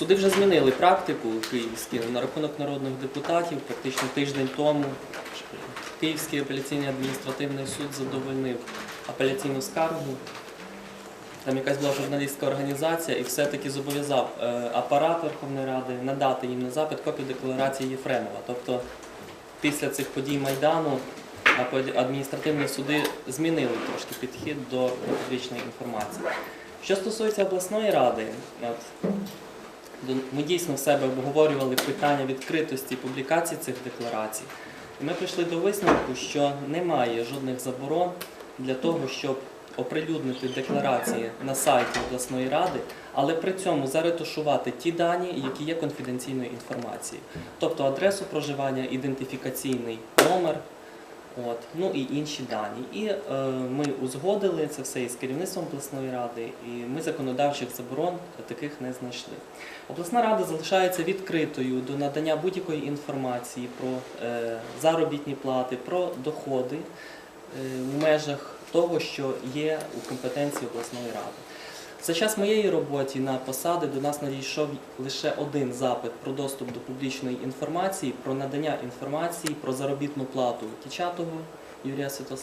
Суди вже змінили практику київські на рахунок народних депутатів. Практично тиждень тому Київський апеляційний адміністративний суд задовольнив апеляційну скаргу. Там якась була журналістська організація і все-таки зобов'язав е, апарат Верховної Ради надати їм на запит копію декларації Єфремова. Тобто після цих подій Майдану адміністративні суди змінили трошки підхід до публічної інформації. Що стосується обласної ради, от, ми дійсно в себе обговорювали питання відкритості публікації цих декларацій. І ми прийшли до висновку, що немає жодних заборон для того, щоб оприлюднити декларації на сайті обласної ради, але при цьому заретушувати ті дані, які є конфіденційною інформацією, тобто адресу проживання, ідентифікаційний номер. От, ну і інші дані. І е, ми узгодили це все із керівництвом обласної ради, і ми законодавчих заборон таких не знайшли. Обласна рада залишається відкритою до надання будь-якої інформації про е, заробітні плати, про доходи е, в межах того, що є у компетенції обласної ради. За час моєї роботи на посади до нас надійшов лише один запит про доступ до публічної інформації, про надання інформації про заробітну плату Кічатову Юрія Святослава.